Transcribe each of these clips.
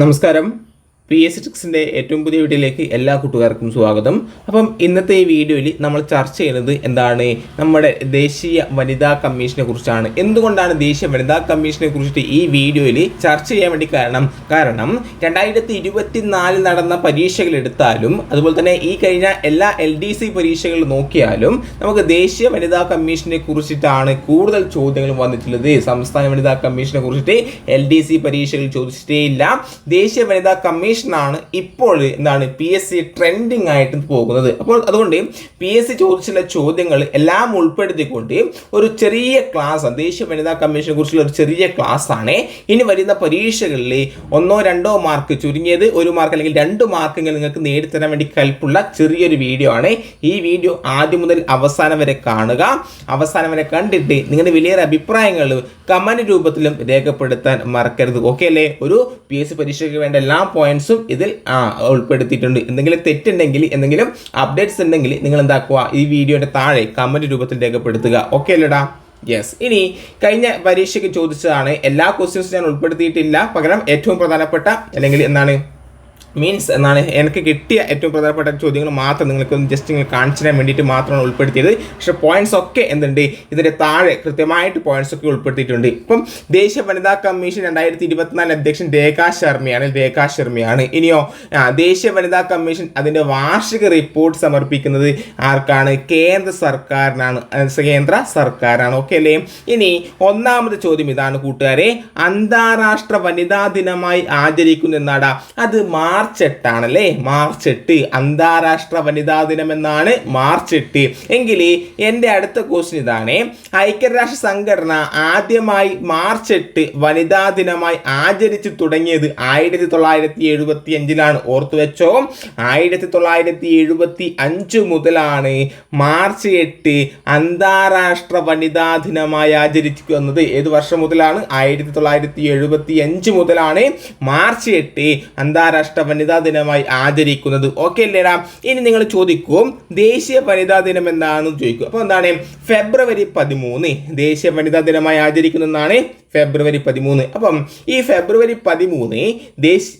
നമസ്കാരം. P S ടിക്സിന്റെ ഏറ്റവും പുതിയ വീഡിയോയിലേക്ക് എല്ലാ കൂട്ടുകാർക്കും സ്വാഗതം. അപ്പം ഇന്നത്തെ ഈ വീഡിയോയിൽ നമ്മൾ ചർച്ച ചെയ്യുന്നത് എന്താണ്? നമ്മുടെ ദേശീയ വനിതാ കമ്മീഷനെ കുറിച്ചാണ്. എന്തുകൊണ്ടാണ് ദേശീയ വനിതാ കമ്മീഷനെ കുറിച്ചിട്ട് ഈ വീഡിയോയിൽ ചർച്ച ചെയ്യാൻ വേണ്ടി കാരണം? കാരണം രണ്ടായിരത്തി ഇരുപത്തിനാലിൽ നടന്ന പരീക്ഷകൾ എടുത്താലും അതുപോലെ തന്നെ ഈ കഴിഞ്ഞ എല്ലാ എൽ ഡി സി പരീക്ഷകൾ നോക്കിയാലും നമുക്ക് ദേശീയ വനിതാ കമ്മീഷനെ കുറിച്ചിട്ടാണ് കൂടുതൽ ചോദ്യങ്ങൾ വന്നിട്ടുള്ളത്. സംസ്ഥാന വനിതാ കമ്മീഷനെ കുറിച്ചിട്ട് എൽ ഡി സി പരീക്ഷകൾ ചോദിച്ചിട്ടേ ഇല്ല. ദേശീയ വനിതാ കമ്മീഷനാണ് ഇപ്പോൾ എന്താണ് പി എസ് സി ട്രെൻഡിങ് ആയിട്ട് പോകുന്നത്. അപ്പോൾ അതുകൊണ്ട് പി എസ് സി ചോദിച്ചുള്ള ചോദ്യങ്ങൾ എല്ലാം ഉൾപ്പെടുത്തിക്കൊണ്ട് ഒരു ചെറിയ ക്ലാസ് ദേശീയ വനിതാ കമ്മീഷനെ കുറിച്ചുള്ള ഒരു ചെറിയ ക്ലാസ് ആണ്. ഇനി വരുന്ന പരീക്ഷകളിൽ ഒന്നോ രണ്ടോ മാർക്ക് ചുരുങ്ങിയത് ഒരു മാർക്ക് അല്ലെങ്കിൽ രണ്ട് മാർക്കെങ്കിലും നിങ്ങൾക്ക് നേടിത്തരാൻ വേണ്ടി കൽപ്പുള്ള ചെറിയൊരു വീഡിയോ ആണ്. ഈ വീഡിയോ ആദ്യം മുതൽ അവസാനം വരെ കാണുക. അവസാനം വരെ കണ്ടിട്ട് നിങ്ങളുടെ വലിയൊരു അഭിപ്രായങ്ങൾ കമന്റ് രൂപത്തിലും രേഖപ്പെടുത്താൻ മറക്കരുത്. ഓക്കെ അല്ലേ? ഒരു പി എസ് സി പരീക്ഷയ്ക്ക് വേണ്ട എല്ലാ പോയിന്റ്സും ഇതിൽ ആ ഉൾപ്പെടുത്തിയിട്ടുണ്ട്. എന്തെങ്കിലും തെറ്റുണ്ടെങ്കിൽ എന്തെങ്കിലും അപ്ഡേറ്റ്സ് ഉണ്ടെങ്കിൽ നിങ്ങൾ എന്താക്കുക? ഈ വീഡിയോയുടെ താഴെ കമന്റ് രൂപത്തിൽ രേഖപ്പെടുത്തുക. ഓക്കെ അല്ലേടാ? യെസ് ഇനി കഴിഞ്ഞ പരീക്ഷയ്ക്ക് ചോദിച്ചതാണ് എല്ലാ ക്വസ്റ്റ്യൻസും ഞാൻ ഉൾപ്പെടുത്തിയിട്ടില്ല. പകരം ഏറ്റവും പ്രധാനപ്പെട്ട അല്ലെങ്കിൽ എന്താണ്? മീൻസ് എന്നാണ് എനിക്ക് കിട്ടിയ ഏറ്റവും പ്രധാനപ്പെട്ട ചോദ്യങ്ങൾ മാത്രം നിങ്ങൾക്ക് ജസ്റ്റ് നിങ്ങൾ കാണിച്ചു തരാൻ വേണ്ടിയിട്ട് മാത്രമാണ് ഉൾപ്പെടുത്തിയത്. പക്ഷേ പോയിന്റ്സ് ഒക്കെ എന്തുണ്ട്? ഇതിന്റെ താഴെ കൃത്യമായിട്ട് പോയിന്റ്സ് ഒക്കെ ഉൾപ്പെടുത്തിയിട്ടുണ്ട്. ഇപ്പം ദേശീയ വനിതാ കമ്മീഷൻ രണ്ടായിരത്തി ഇരുപത്തിനാല് അധ്യക്ഷൻ രേഖാ ശർമ്മയാണ്. രേഖാ ശർമ്മയാണ്. ഇനിയോ ദേശീയ വനിതാ കമ്മീഷൻ അതിന്റെ വാർഷിക റിപ്പോർട്ട് സമർപ്പിക്കുന്നത് ആർക്കാണ്? കേന്ദ്ര സർക്കാരിനാണ്. കേന്ദ്ര സർക്കാരാണ്. ഓക്കെ അല്ലേ? ഇനി ഒന്നാമത് ചോദ്യം ഇതാണ് കൂട്ടുകാരെ. അന്താരാഷ്ട്ര വനിതാ ദിനമായി ആചരിക്കുന്ന എന്നാടാ. അത് മാർച്ച് എട്ടാണ് അല്ലേ മാർച്ച് എട്ട്. അന്താരാഷ്ട്ര വനിതാ ദിനം എന്നാണ് മാർച്ച് എട്ട്. എങ്കിൽ എന്റെ അടുത്ത ക്വസ്റ്റ്യൻ ഇതാണ്. ഐക്യരാഷ്ട്ര സംഘടന ആദ്യമായി മാർച്ച് എട്ട് വനിതാ ദിനമായി ആചരിച്ചു തുടങ്ങിയത് ആയിരത്തി തൊള്ളായിരത്തി എഴുപത്തി അഞ്ചിലാണ് ഓർത്തു വെച്ചോ? ആയിരത്തി തൊള്ളായിരത്തി എഴുപത്തി അഞ്ച് മുതലാണ് മാർച്ച് എട്ട് അന്താരാഷ്ട്ര വനിതാ ദിനമായി ആചരിക്കുന്നത് ഏത് വർഷം മുതലാണ്? ആയിരത്തി തൊള്ളായിരത്തി എഴുപത്തി അഞ്ച് മുതലാണ് മാർച്ച് എട്ട് അന്താരാഷ്ട്ര വനിതാ ദിനമായി ആചരിക്കുന്നത്. ഓക്കെ അല്ലേടാ ഇനി നിങ്ങൾ ചോദിക്കും ദേശീയ വനിതാ ദിനം എന്താണെന്ന് ചോദിക്കും. അപ്പോൾ എന്താണ്? ഫെബ്രുവരി പതിമൂന്ന് ദേശീയ വനിതാ ദിനമായി ആചരിക്കുന്നതാണ് ഫെബ്രുവരി പതിമൂന്ന്. അപ്പം ഈ ഫെബ്രുവരി പതിമൂന്ന് ദേശീയ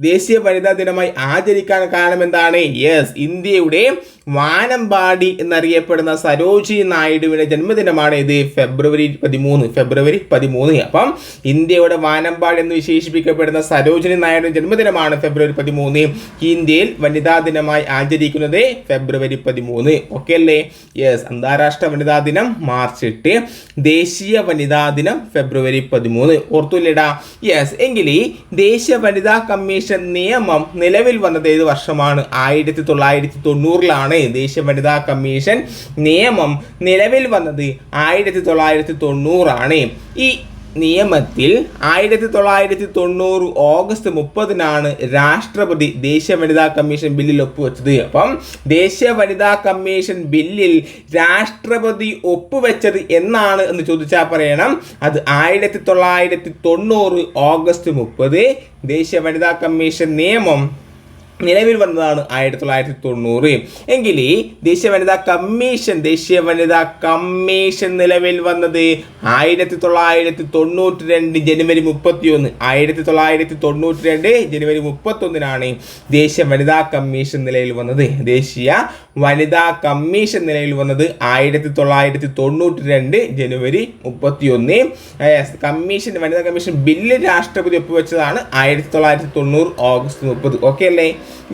ദേശീയ വനിതാ ദിനമായി ആചരിക്കാൻ കാരണം എന്താണ്? യെസ് ഇന്ത്യയുടെ വാനമ്പാടി എന്നറിയപ്പെടുന്ന സരോജി നായിഡുവിന്റെ ജന്മദിനമാണ് ഇത് ഫെബ്രുവരി പതിമൂന്ന് ഫെബ്രുവരി പതിമൂന്ന്. അപ്പം ഇന്ത്യയുടെ വാനമ്പാടി എന്ന് വിശേഷിപ്പിക്കപ്പെടുന്ന സരോജിനി നായിഡുവിന്റെ ജന്മദിനമാണ് ഫെബ്രുവരി പതിമൂന്ന്. ഇന്ത്യയിൽ വനിതാ ദിനമായി ആചരിക്കുന്നത് ഫെബ്രുവരി പതിമൂന്ന്. ഓക്കെ അല്ലേ? യെസ് അന്താരാഷ്ട്ര വനിതാ ദിനം മാർച്ച് എട്ട്. ദേശീയ വനിതാ ദിനം ഫെബ്രുവരി പതിമൂന്ന്. ഓർത്തുല്ലേടാ? യെസ് എങ്കിൽ ദേശീയ വനിതാ കമ്മീഷൻ നിയമം നിലവിൽ വന്നത് ഏത് വർഷമാണ്? ആയിരത്തി തൊള്ളായിരത്തി തൊണ്ണൂറിലാണ് ദേശീയ വനിതാ കമ്മീഷൻ നിയമം നിലവിൽ വന്നത് ആയിരത്തി തൊള്ളായിരത്തി തൊണ്ണൂറാണ് ഈ നിയമത്തിൽ ആയിരത്തി തൊള്ളായിരത്തി തൊണ്ണൂറ് ഓഗസ്റ്റ് മുപ്പതിനാണ് രാഷ്ട്രപതി ദേശീയ വനിതാ കമ്മീഷൻ ബില്ലിൽ ഒപ്പുവെച്ചത്. അപ്പം ദേശീയ വനിതാ കമ്മീഷൻ ബില്ലിൽ രാഷ്ട്രപതി ഒപ്പുവെച്ചത് എന്നാണ് എന്ന് ചോദിച്ചാൽ പറയണം. അത് ആയിരത്തി തൊള്ളായിരത്തി തൊണ്ണൂറ് ഓഗസ്റ്റ് മുപ്പത് ദേശീയ വനിതാ കമ്മീഷൻ നിയമം നിലവിൽ വന്നതാണ് ആയിരത്തി തൊള്ളായിരത്തി തൊണ്ണൂറ് എങ്കിൽ ഈ ദേശീയ വനിതാ കമ്മീഷൻ ദേശീയ വനിതാ കമ്മീഷൻ നിലവിൽ വന്നത് ആയിരത്തി തൊള്ളായിരത്തി തൊണ്ണൂറ്റി രണ്ട് ജനുവരി മുപ്പത്തി ഒന്ന് ആയിരത്തി തൊള്ളായിരത്തി തൊണ്ണൂറ്റി രണ്ട് ജനുവരി മുപ്പത്തൊന്നിനാണ് ദേശീയ വനിതാ കമ്മീഷൻ നിലയിൽ വന്നത്. ദേശീയ വനിതാ കമ്മീഷൻ നിലയിൽ വന്നത് ആയിരത്തി തൊള്ളായിരത്തി തൊണ്ണൂറ്റി രണ്ട് ജനുവരി മുപ്പത്തി ഒന്ന് കമ്മീഷൻ വനിതാ കമ്മീഷൻ ബില്ല് രാഷ്ട്രപതി ഒപ്പുവെച്ചതാണ് ആയിരത്തി തൊള്ളായിരത്തി തൊണ്ണൂറ് ഓഗസ്റ്റ് മുപ്പത്. ഓക്കെ അല്ലേ?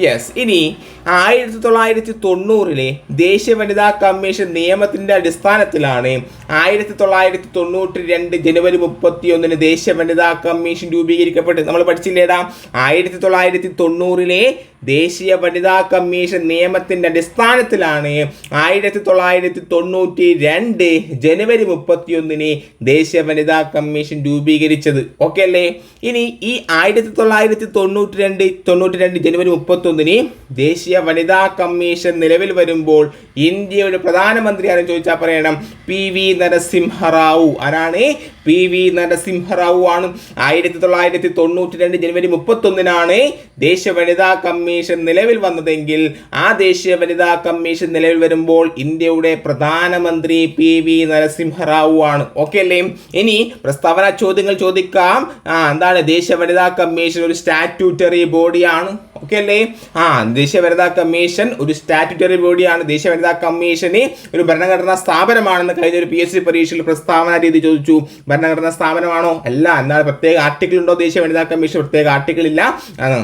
യെസ് ഇനി ആയിരത്തി തൊള്ളായിരത്തി തൊണ്ണൂറിലെ ദേശീയ വനിതാ കമ്മീഷൻ നിയമത്തിന്റെ അടിസ്ഥാനത്തിലാണ് ആയിരത്തി തൊള്ളായിരത്തി തൊണ്ണൂറ്റി രണ്ട് ജനുവരി മുപ്പത്തി ഒന്നിന് ദേശീയ വനിതാ കമ്മീഷൻ രൂപീകരിക്കപ്പെട്ടത്. നമ്മൾ പഠിച്ചില്ലേടാ ആയിരത്തി തൊള്ളായിരത്തി തൊണ്ണൂറിലെ ദേശീയ വനിതാ കമ്മീഷൻ നിയമത്തിന്റെ അടിസ്ഥാനത്തിലാണ് ആയിരത്തി തൊള്ളായിരത്തി തൊണ്ണൂറ്റി രണ്ട് ജനുവരി മുപ്പത്തി ഒന്നിന് ദേശീയ വനിതാ കമ്മീഷൻ രൂപീകരിച്ചത്. ഓക്കെ അല്ലേ? ഇനി ഈ ആയിരത്തി തൊള്ളായിരത്തി തൊണ്ണൂറ്റി രണ്ട് തൊണ്ണൂറ്റി രണ്ട് ജനുവരി മുപ്പത്തി ഒന്നിന് ദേശീയ വനിതാ കമ്മീഷൻ നിലവിൽ വരുമ്പോൾ ഇന്ത്യയുടെ പ്രധാനമന്ത്രി ആരും ചോദിച്ചാൽ പറയണം പി വി നരസിംഹറാവു ആരാണ്? പി വി നരസിംഹറാവു ആണ് ആയിരത്തി തൊള്ളായിരത്തി തൊണ്ണൂറ്റി രണ്ട് ജനുവരി മുപ്പത്തൊന്നിനാണ് ദേശീയ വനിതാ കമ്മീഷൻ നിലവിൽ വന്നതെങ്കിൽ ആ ദേശീയ വനിതാ കമ്മീഷൻ നിലവിൽ വരുമ്പോൾ ഇന്ത്യയുടെ പ്രധാനമന്ത്രി പി വി നരസിംഹറാവു ആണ് ഓക്കെ അല്ലേ? ഇനി പ്രസ്താവന ചോദ്യങ്ങൾ ചോദിക്കാം. ആ എന്താണ് ദേശീയ വനിതാ കമ്മീഷൻ ഒരു സ്റ്റാറ്റ്യൂട്ടറി ബോഡിയാണ്? ഓക്കെ അല്ലേ? ആ ദേശീയ വനിതാ കമ്മീഷൻ ഒരു സ്റ്റാറ്റ്യൂട്ടറി ബോഡിയാണ്. ദേശീയ വനിതാ കമ്മീഷന് ഒരു ഭരണഘടനാ സ്ഥാപനമാണെന്ന് കഴിഞ്ഞ ഒരു പി എസ് സി പരീക്ഷയിൽ പ്രസ്താവന രീതി ചോദിച്ചു. ഭരണഘടനാ സ്ഥാപനമാണോ? അല്ല. എന്നാൽ പ്രത്യേക ആർട്ടിക്കിൾ ഉണ്ടോ? ദേശീയ വനിതാ കമ്മീഷൻ പ്രത്യേക ആർട്ടിക്കിൾ ഇല്ല.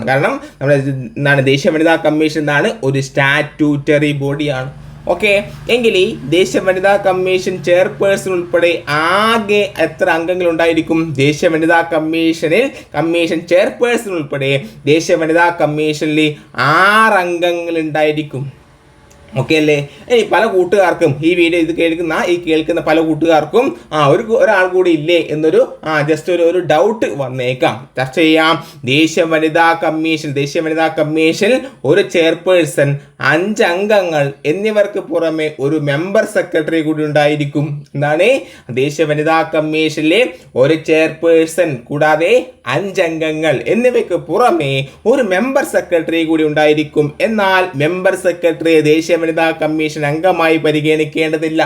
കാരണം നമ്മുടെ എന്താണ് ദേശീയ വനിതാ കമ്മീഷൻ എന്താണ് ഒരു സ്റ്റാറ്റ്യൂട്ടറി ബോഡിയാണ് ഓക്കെ എങ്കിൽ ഈ ദേശീയ വനിതാ കമ്മീഷൻ ചെയർപേഴ്സൺ ഉൾപ്പെടെ ആകെ എത്ര അംഗങ്ങൾ ഉണ്ടായിരിക്കും? ദേശീയ വനിതാ കമ്മീഷനിൽ കമ്മീഷൻ ചെയർപേഴ്സൺ ഉൾപ്പെടെ ദേശീയ വനിതാ കമ്മീഷനിൽ ആറ് അംഗങ്ങൾ ഉണ്ടായിരിക്കും. ഓക്കെ അല്ലേ ഇനി പല കൂട്ടുകാർക്കും ഈ വീഡിയോ ഇത് കേൾക്കുന്ന ഈ കേൾക്കുന്ന പല കൂട്ടുകാർക്കും ആ ഒരു ഒരാൾ കൂടി ഇല്ലേ എന്നൊരു ആ ജസ്റ്റ് ഒരു ഒരു ഡൗട്ട് വന്നേക്കാം. ചർച്ച ചെയ്യാം. ദേശീയ വനിതാ കമ്മീഷൻ ദേശീയ വനിതാ കമ്മീഷൻ ഒരു ചെയർപേഴ്സൺ അഞ്ച് അംഗങ്ങൾ എന്നിവർക്ക് പുറമെ ഒരു മെമ്പർ സെക്രട്ടറി കൂടി ഉണ്ടായിരിക്കും. എന്താണ്? ദേശീയ വനിതാ കമ്മീഷനിലെ ഒരു ചെയർപേഴ്സൺ കൂടാതെ അഞ്ച് അംഗങ്ങൾ എന്നിവയ്ക്ക് പുറമെ ഒരു മെമ്പർ സെക്രട്ടറി കൂടി ഉണ്ടായിരിക്കും. എന്നാൽ മെമ്പർ സെക്രട്ടറി ദേശീയ വനിതാ കമ്മീഷൻ അംഗമായി പരിഗണിക്കേണ്ടതില്ല.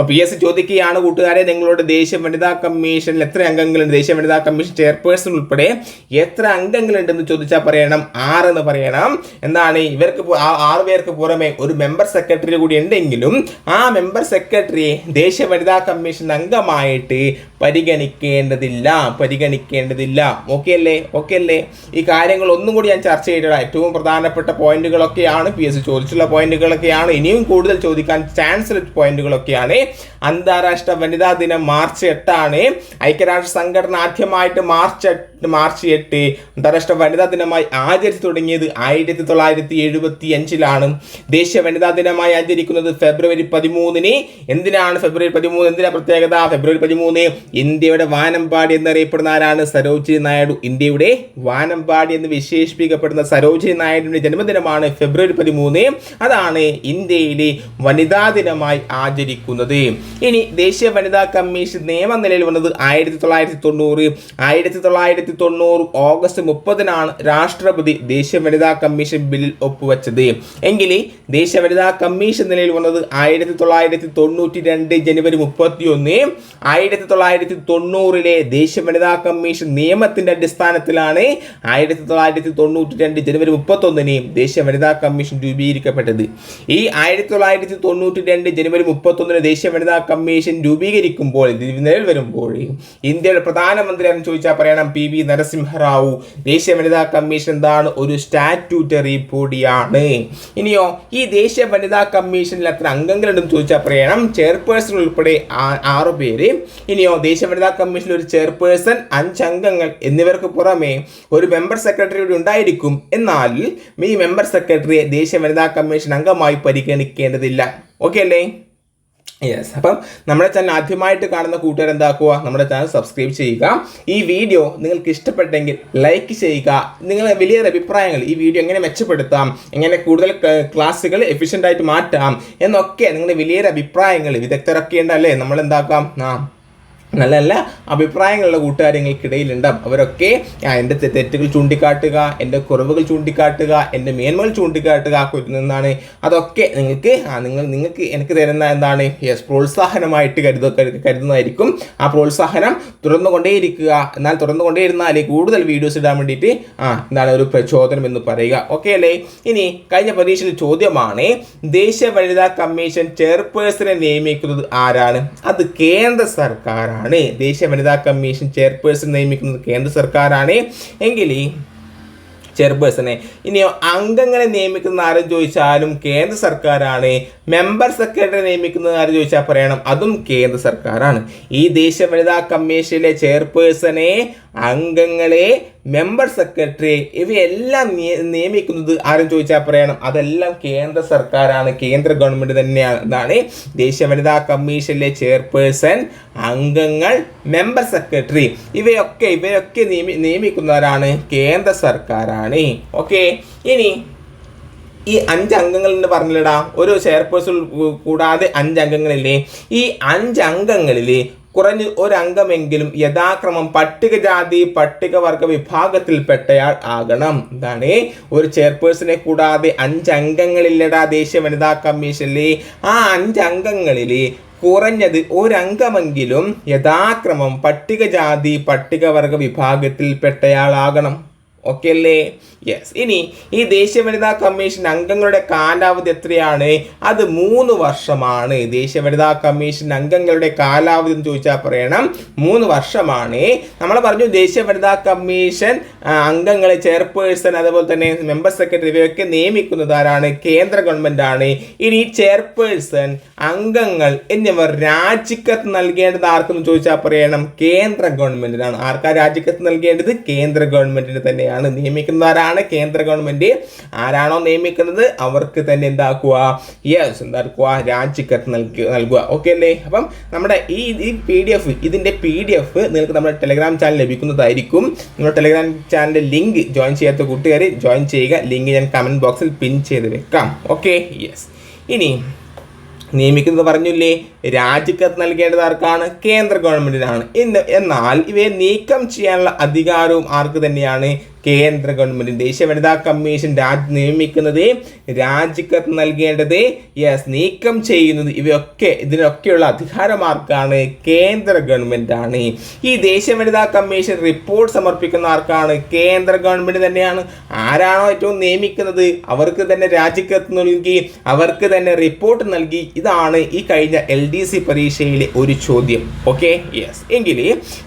അപ്പോൾ പി എസ് ചോദിക്കുകയാണ് കൂട്ടുകാരെ നിങ്ങളുടെ ദേശീയ വനിതാ കമ്മീഷനിൽ എത്ര അംഗങ്ങളുണ്ട്? ദേശീയ വനിതാ കമ്മീഷൻ ചെയർപേഴ്സൺ ഉൾപ്പെടെ എത്ര അംഗങ്ങളുണ്ടെന്ന് ചോദിച്ചാൽ പറയണം ആറെന്ന് പറയണം. എന്താണ് ഇവർക്ക് ആറ് പേർക്ക് പുറമെ ഒരു മെമ്പർ സെക്രട്ടറി കൂടി ഉണ്ടെങ്കിലും ആ മെമ്പർ സെക്രട്ടറി ദേശീയ വനിതാ കമ്മീഷൻ അംഗമായിട്ട് പരിഗണിക്കേണ്ടതില്ല പരിഗണിക്കേണ്ടതില്ല. ഓക്കെ അല്ലേ? ഓക്കെ അല്ലേ? ഈ കാര്യങ്ങൾ ഒന്നും കൂടി ഞാൻ ചർച്ച ചെയ്തിട്ടുള്ള ഏറ്റവും പ്രധാനപ്പെട്ട പോയിന്റുകളൊക്കെയാണ് പി എസ് ചോദിച്ചുള്ള പോയിന്റുകളൊക്കെയാണ്. ഇനിയും കൂടുതൽ ചോദിക്കാൻ ചാൻസ് പോയിന്റുകളൊക്കെയാണ് അന്താരാഷ്ട്ര വനിതാ ദിനം മാർച്ച് എട്ടാണ്. ഐക്യരാഷ്ട്ര സംഘടന ആദ്യമായിട്ട് മാർച്ച് എട്ട് മാർച്ച് എട്ട് അന്താരാഷ്ട്ര വനിതാ ദിനമായി ആചരിച്ചു തുടങ്ങിയത് ആയിരത്തി തൊള്ളായിരത്തി എഴുപത്തി അഞ്ചിലാണ് ദേശീയ വനിതാ ദിനമായി ആചരിക്കുന്നത് ഫെബ്രുവരി പതിമൂന്നിന്. എന്തിനാണ് ഫെബ്രുവരി പതിമൂന്ന്? എന്തിനാണ് പ്രത്യേകത? ഫെബ്രുവരി പതിമൂന്ന് ഇന്ത്യയുടെ വാനമ്പാടി എന്നറിയപ്പെടുന്ന ആരാണ്? സരോജിനി നായിഡു. ഇന്ത്യയുടെ വാനമ്പാടി എന്ന് വിശേഷിപ്പിക്കപ്പെടുന്ന സരോജിനി നായിഡുവിന്റെ ജന്മദിനമാണ് ഫെബ്രുവരി പതിമൂന്ന്. അതാണ് ഇന്ത്യയിലെ വനിതാ ദിനമായി ആചരിക്കുന്നത്. ഇനി ദേശീയ വനിതാ കമ്മീഷൻ നിയമം നിലയിൽ വന്നത് ആയിരത്തി തൊള്ളായിരത്തി തൊണ്ണൂറ് ആയിരത്തി തൊള്ളായിരത്തി തൊണ്ണൂറ് ഓഗസ്റ്റ് മുപ്പതിനാണ് രാഷ്ട്രപതി ദേശീയ വനിതാ കമ്മീഷൻ ബില്ലിൽ ഒപ്പുവെച്ചത്. എങ്കിൽ ദേശീയ വനിതാ കമ്മീഷൻ നിലയിൽ വന്നത് ആയിരത്തി തൊള്ളായിരത്തി തൊണ്ണൂറ്റി രണ്ട് ജനുവരി മുപ്പത്തി ഒന്ന് ആയിരത്തി തൊള്ളായിരത്തി തൊണ്ണൂറിലെ ദേശീയ വനിതാ കമ്മീഷൻ നിയമത്തിന്റെ അടിസ്ഥാനത്തിലാണ് ആയിരത്തി തൊള്ളായിരത്തി തൊണ്ണൂറ്റി രണ്ട് ജനുവരി മുപ്പത്തൊന്നിന് ദേശീയ വനിതാ കമ്മീഷൻ രൂപീകരിക്കപ്പെട്ടത്. ഈ ആയിരത്തി തൊള്ളായിരത്തി തൊണ്ണൂറ്റി രണ്ട് ജനുവരി മുപ്പത്തൊന്നിന് ദേശീയ വനിതാ കമ്മീഷൻ രൂപീകരിക്കുമ്പോൾ നിലവിൽ വരുമ്പോൾ ഇന്ത്യയുടെ പ്രധാനമന്ത്രി എന്ന് ചോദിച്ചാൽ പറയണം പി വി നരസിംഹറാവു ദേശീയ വനിതാ കമ്മീഷൻ എന്താണ്? ഒരു സ്റ്റാറ്റ്യൂട്ടറി ബോഡിയാണ്. ഇനിയോ ഈ ദേശീയ വനിതാ കമ്മീഷനിൽ എത്ര അംഗങ്ങളുണ്ടെന്ന് ചോദിച്ചാൽ പറയണം. ചെയർപേഴ്സൺ ഉൾപ്പെടെ ആറു പേര്. ഇനിയോ ദേശീയ വനിതാ കമ്മീഷനിൽ ഒരു ചെയർപേഴ്സൺ അഞ്ച് അംഗങ്ങൾ എന്നിവർക്ക് പുറമെ ഒരു മെമ്പർ സെക്രട്ടറി കൂടി ഉണ്ടായിരിക്കും. എന്നാൽ ഈ മെമ്പർ സെക്രട്ടറിയെ ദേശീയ വനിതാ കമ്മീഷൻ അംഗമായി പരിഗണിക്കേണ്ടതില്ല. ഓക്കെ അല്ലേ? യെസ് അപ്പം നമ്മുടെ ചാനൽ ആദ്യമായിട്ട് കാണുന്ന കൂട്ടുകാർ എന്താക്കുക? നമ്മുടെ ചാനൽ സബ്സ്ക്രൈബ് ചെയ്യുക. ഈ വീഡിയോ നിങ്ങൾക്ക് ഇഷ്ടപ്പെട്ടെങ്കിൽ ലൈക്ക് ചെയ്യുക. നിങ്ങളെ വലിയൊരു അഭിപ്രായങ്ങൾ ഈ വീഡിയോ എങ്ങനെ മെച്ചപ്പെടുത്താം? എങ്ങനെ കൂടുതൽ ക്ലാസ്സുകൾ എഫിഷ്യന്റ് ആയിട്ട് മാറ്റാം? എന്നൊക്കെ നിങ്ങളുടെ വലിയൊരു അഭിപ്രായങ്ങൾ വിദഗ്ധരൊക്കെ ഉണ്ടല്ലേ നമ്മൾ എന്താക്കാം ആ നല്ല നല്ല അഭിപ്രായങ്ങളുള്ള കൂട്ടുകാർ ഉണ്ടാവും അവരൊക്കെ എന്റെ തെറ്റുകൾ ചൂണ്ടിക്കാട്ടുക എന്റെ കുറവുകൾ ചൂണ്ടിക്കാട്ടുക എന്റെ മേന്മകൾ ചൂണ്ടിക്കാട്ടുക എന്താണ് അതൊക്കെ നിങ്ങൾക്ക് നിങ്ങൾ നിങ്ങൾക്ക് എനിക്ക് തരുന്ന എന്താണ്? യെസ് പ്രോത്സാഹനമായിട്ട് കരുത കരു- കരുതുന്നതായിരിക്കും. ആ പ്രോത്സാഹനം തുറന്നുകൊണ്ടേയിരിക്കുക. എന്നാൽ തുറന്നുകൊണ്ടേയിരുന്നാൽ കൂടുതൽ വീഡിയോസ് ഇടാൻ വേണ്ടിയിട്ട് ആ എന്താണ് ഒരു പ്രചോദനം എന്ന് പറയുക. ഓക്കെ അല്ലേ? ഇനി കഴിഞ്ഞ പരീക്ഷയിൽ ചോദ്യമാണ് ദേശീയ വനിതാ കമ്മീഷൻ ചെയർപേഴ്സണെ നിയമിക്കുന്നത് ആരാണ്? അത് കേന്ദ്ര സർക്കാരാണ്. ദേശീയ വനിതാ കമ്മീഷൻ ചെയർപേഴ്സൺ നിയമിക്കുന്നത് കേന്ദ്ര സർക്കാരാണ്. എങ്കിൽ ചെയർപേഴ്സണെ ഇനിയോ അംഗങ്ങളെ നിയമിക്കുന്ന ആരും ചോദിച്ചാലും കേന്ദ്ര സർക്കാരാണ്. മെമ്പർ സെക്രട്ടറി നിയമിക്കുന്നത് ആരും ചോദിച്ചാൽ പറയണം അതും കേന്ദ്ര സർക്കാരാണ്. ഈ ദേശീയ വനിതാ കമ്മീഷനിലെ ചെയർപേഴ്സണെ അംഗങ്ങളെ മെമ്പർ സെക്രട്ടറി ഇവയെല്ലാം നിയമിക്കുന്നത് ആരും ചോദിച്ചാൽ പറയണം. അതെല്ലാം കേന്ദ്ര സർക്കാരാണ്. കേന്ദ്ര ഗവൺമെന്റ് തന്നെയാണ്. ദേശീയ വനിതാ കമ്മീഷനിലെ ചെയർപേഴ്സൺ അംഗങ്ങൾ മെമ്പർ സെക്രട്ടറി ഇവയൊക്കെ ഇവയൊക്കെ നിയമി നിയമിക്കുന്നവരാണ് കേന്ദ്ര സർക്കാരാണ്. ഓക്കെ ഇനി ഈ അഞ്ച് അംഗങ്ങൾ എന്ന് പറഞ്ഞില്ലടാ. ഒരു ചെയർപേഴ്സൺ കൂടാതെ അഞ്ച് അംഗങ്ങളില്ലേ? ഈ അഞ്ച് അംഗങ്ങളിൽ കുറഞ്ഞ ഒരംഗമെങ്കിലും യഥാക്രമം പട്ടികജാതി പട്ടികവർഗ വിഭാഗത്തിൽപ്പെട്ടയാൾ ആകണം. എന്താണ് ഒരു ചെയർപേഴ്സണെ കൂടാതെ അഞ്ച് അംഗങ്ങളില്ലടാ ദേശീയ വനിതാ കമ്മീഷനിലെ. ആ അഞ്ച് അംഗങ്ങളിൽ കുറഞ്ഞത് ഒരംഗമെങ്കിലും യഥാക്രമം പട്ടികജാതി പട്ടികവർഗ വിഭാഗത്തിൽപ്പെട്ടയാളാകണം ഓക്കെ അല്ലേ? യെസ് ഇനി ഈ ദേശീയ വനിതാ കമ്മീഷൻ അംഗങ്ങളുടെ കാലാവധി എത്രയാണ്? അത് മൂന്ന് വർഷമാണ്. ദേശീയ വനിതാ കമ്മീഷൻ അംഗങ്ങളുടെ കാലാവധി എന്ന് ചോദിച്ചാൽ പറയണം മൂന്ന് വർഷമാണ്. നമ്മൾ പറഞ്ഞു ദേശീയ വനിതാ കമ്മീഷൻ അംഗങ്ങളെ ചെയർപേഴ്സൺ അതുപോലെ തന്നെ മെമ്പർ സെക്രട്ടറി ഇവയൊക്കെ നിയമിക്കുന്നത് ആരാണ്? കേന്ദ്ര ഗവൺമെന്റ് ആണ്. ഇനി ചെയർപേഴ്സൺ അംഗങ്ങൾ എന്നിവർ രാജിക്കത്ത് നൽകേണ്ടത് ആർക്കെന്ന് ചോദിച്ചാൽ പറയണം കേന്ദ്ര ഗവൺമെന്റിനാണ്. ആർക്കാ രാജിക്കത്ത് നൽകേണ്ടത്? കേന്ദ്ര ഗവൺമെന്റിന് തന്നെയാണ് നിയമിക്കുന്നത്. ആരാണ്? കേന്ദ്ര ഗവൺമെന്റ്. ആരാണോ നിയമിക്കുന്നത്? അവർക്ക് തന്നെ എന്താക്കുക? യെസ് എന്താക്കുക? രാജിക്കത്ത് നൽകുക നൽകുക. ഓക്കെ അല്ലേ? അപ്പം നമ്മുടെ ഈ ഈ പി ഡി എഫ് ഇതിന്റെ പി ഡി എഫ് നിങ്ങൾക്ക് നമ്മുടെ ടെലഗ്രാം ചാനൽ ലഭിക്കുന്നതായിരിക്കും. നമ്മുടെ ടെലഗ്രാം ചാനലിന്റെ ലിങ്ക് ജോയിൻ ചെയ്യാത്ത കൂട്ടുകാർ ജോയിൻ ചെയ്യുക. ലിങ്ക് ഞാൻ കമന്റ് ബോക്സിൽ പിൻ ചെയ്ത് വെക്കാം. ഓക്കെ യെസ് ഇനി നിയമിക്കുന്നത് പറഞ്ഞില്ലേ? രാജിക്കത്ത് നൽകേണ്ടത് ആർക്കാണ്? കേന്ദ്ര ഗവൺമെന്റിനാണ്. ഇന്ന് എന്നാൽ ഇവയെ നീക്കം ചെയ്യാനുള്ള അധികാരവും ആർക്ക് തന്നെയാണ്? കേന്ദ്ര ഗവൺമെന്റ് ദേശീയ വനിതാ കമ്മീഷൻ രാജ് നിയമിക്കുന്നത് രാജിക്കത്ത് നൽകേണ്ടത് യെസ് നീക്കം ചെയ്യുന്നത് ഇവയൊക്കെ ഇതിനൊക്കെയുള്ള അധികാരമാർക്കാണ് കേന്ദ്ര ഗവൺമെന്റ് ആണ് ഈ ദേശീയ വനിതാ കമ്മീഷൻ റിപ്പോർട്ട് സമർപ്പിക്കുന്ന ആർക്കാണ്? കേന്ദ്ര ഗവൺമെന്റ് തന്നെയാണ്. ആരാണോ ഏറ്റവും നിയമിക്കുന്നത്? അവർക്ക് തന്നെ രാജിക്കത്ത് നൽകി അവർക്ക് തന്നെ റിപ്പോർട്ട് നൽകി. ഇതാണ് ഈ കഴിഞ്ഞ എൽ ഡി സി പരീക്ഷയിലെ ഒരു ചോദ്യം. ഓക്കെ യെസ് എങ്കിൽ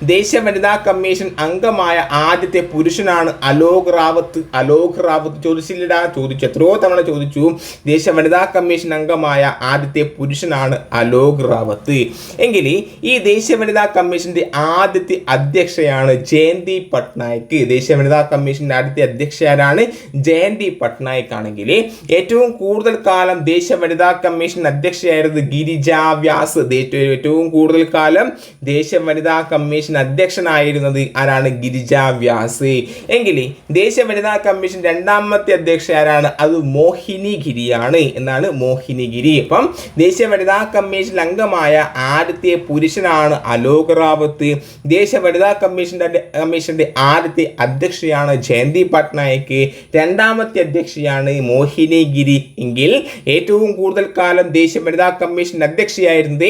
ദേശീയ വനിതാ കമ്മീഷൻ അംഗമായ ആദ്യത്തെ പുരുഷനാണ് അലോക് റാവത്ത്. അലോക് റാവത്ത് ചോദിച്ചില്ലടാ. ചോദിച്ചു. എത്രയോ തവണ ചോദിച്ചു. ദേശീയ വനിതാ കമ്മീഷൻ അംഗമായ ആദ്യത്തെ പുരുഷനാണ് അലോക് റാവത്ത്. എങ്കിൽ ഈ ദേശീയ വനിതാ കമ്മീഷന്റെ ആദ്യത്തെ അധ്യക്ഷയാണ് ജയന്തി പട്നായിക്. ദേശീയ വനിതാ കമ്മീഷന്റെ ആദ്യത്തെ അധ്യക്ഷയാരാണ് ജയന്തി പട്നായിക് ആണെങ്കിൽ ഏറ്റവും കൂടുതൽ കാലം ദേശീയ വനിതാ കമ്മീഷൻ അധ്യക്ഷയായിരുന്നു ഗിരിജ വ്യാസ്. ഏറ്റവും കൂടുതൽ കാലം ദേശീയ വനിതാ കമ്മീഷൻ അധ്യക്ഷനായിരുന്നത് ആരാണ്? ഗിരിജ വ്യാസ്. എങ്കിൽ ദേശീയ വനിതാ കമ്മീഷൻ രണ്ടാമത്തെ അധ്യക്ഷ ആരാണ് അത് മോഹിനി ഗിരിയാണ് എന്നാണ് മോഹിനി ഗിരി. അപ്പം ദേശീയ വനിതാ കമ്മീഷൻ അംഗമായ ആദ്യത്തെ പുരുഷനാണ് അലോക് റാവത്ത്. ദേശീയ വനിതാ കമ്മീഷന്റെ കമ്മീഷന്റെ ആദ്യത്തെ അധ്യക്ഷയാണ് ജയന്തി പട്നായിക്. രണ്ടാമത്തെ അധ്യക്ഷയാണ് മോഹിനി ഗിരി എങ്കിൽ ഏറ്റവും കൂടുതൽ കാലം ദേശീയ വനിതാ കമ്മീഷൻ അധ്യക്ഷയായിരുന്നത്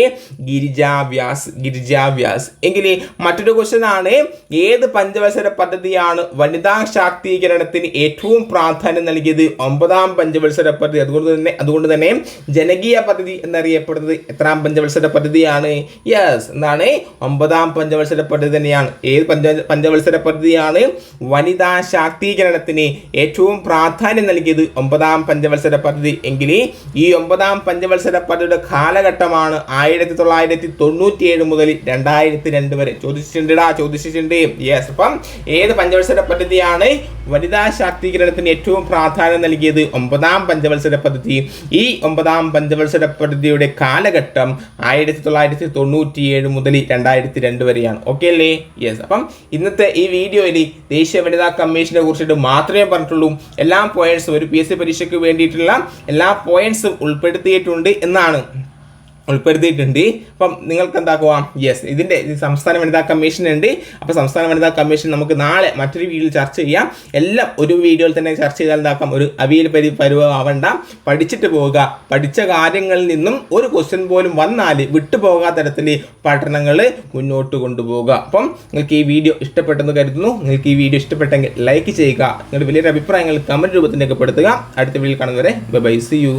ഗിരിജ വ്യാസ് ഗിരിജ വ്യാസ്. എങ്കിൽ മറ്റൊരു ക്വസ്റ്റൻ ആണ് ഏത് പഞ്ചവത്സര പദ്ധതിയാണ് വനിതാ ശാക്തീകരണത്തിന് ഏറ്റവും പ്രാധാന്യം നൽകിയത്? ഒമ്പതാം പഞ്ചവത്സര പദ്ധതി. അതുകൊണ്ട് തന്നെ അതുകൊണ്ട് തന്നെ ജനകീയ പദ്ധതി എന്നറിയപ്പെടുന്നത് എത്രാം പഞ്ചവത്സര പദ്ധതിയാണ്? യെസ് എന്താണ് ഒമ്പതാം പഞ്ചവത്സര പദ്ധതി തന്നെയാണ്. ഏത് പഞ്ച പഞ്ചവത്സര പദ്ധതിയാണ് വനിതാ ശാക്തീകരണത്തിന് ഏറ്റവും പ്രാധാന്യം നൽകിയത് ഒമ്പതാം പഞ്ചവത്സര പദ്ധതി എങ്കിൽ ഈ ഒമ്പതാം പഞ്ചവത്സര പദ്ധതിയുടെ കാലഘട്ടമാണ് ആയിരത്തി തൊള്ളായിരത്തി തൊണ്ണൂറ്റിയേഴ് മുതൽ രണ്ടായിരത്തി രണ്ട് വരെ. ചോദിച്ചിട്ടുണ്ടാ ചോദിച്ചിട്ടുണ്ട്. യെസ് അപ്പം ഏത് പഞ്ചവത്സര പദ്ധതിയാണ് വനിതാ ശാക്തീകരണത്തിന് ഏറ്റവും പ്രാധാന്യം നൽകിയത്? ഒമ്പതാം പഞ്ചവത്സര പദ്ധതി. ഈ ഒമ്പതാം പഞ്ചവത്സര പദ്ധതിയുടെ കാലഘട്ടം ആയിരത്തി തൊള്ളായിരത്തി തൊണ്ണൂറ്റിയേഴ് മുതൽ രണ്ടായിരത്തി രണ്ട് വരെയാണ്. ഓക്കെ അല്ലേ? യെസ് അപ്പം ഇന്നത്തെ ഈ വീഡിയോയിൽ ദേശീയ വനിതാ കമ്മീഷനെ കുറിച്ചിട്ട് മാത്രമേ പറഞ്ഞിട്ടുള്ളൂ. എല്ലാ പോയിന്റ്സും ഒരു പി എസ് സി പരീക്ഷയ്ക്ക് വേണ്ടിയിട്ടുള്ള എല്ലാ പോയിന്റ്സും ഉൾപ്പെടുത്തിയിട്ടുണ്ട് എന്നാണ്. ഉൾപ്പെടുത്തിയിട്ടുണ്ട്. അപ്പം നിങ്ങൾക്ക് എന്താക്കുക യെസ് ഇതിന്റെ ഇത് സംസ്ഥാന വനിതാ കമ്മീഷൻ ഉണ്ട്. അപ്പോൾ സംസ്ഥാന വനിതാ കമ്മീഷൻ നമുക്ക് നാളെ മറ്റൊരു വീഡിയോയിൽ ചർച്ച ചെയ്യാം. എല്ലാം ഒരു വീഡിയോയിൽ തന്നെ ചർച്ച ചെയ്താൽ എന്താക്കാം? ഒരു അവിയൽ പരി പരുവാവണ്ട പഠിച്ചിട്ട് പോവുക. പഠിച്ച കാര്യങ്ങളിൽ നിന്നും ഒരു ക്വസ്റ്റ്യൻ പോലും വന്നാൽ വിട്ടുപോകാത്ത തരത്തിൽ പഠനങ്ങൾ മുന്നോട്ട് കൊണ്ടുപോകുക അപ്പം നിങ്ങൾക്ക് ഈ വീഡിയോ ഇഷ്ടപ്പെട്ടെന്ന് കരുതുന്നു. നിങ്ങൾക്ക് ഈ വീഡിയോ ഇഷ്ടപ്പെട്ടെങ്കിൽ ലൈക്ക് ചെയ്യുക. നിങ്ങളുടെ വലിയൊരു അഭിപ്രായങ്ങൾ കമന്റ് രൂപത്തിൽ രേഖപ്പെടുത്തുക അടുത്ത വീഡിയോയിൽ കാണുന്നവരെ ബൈ സി യു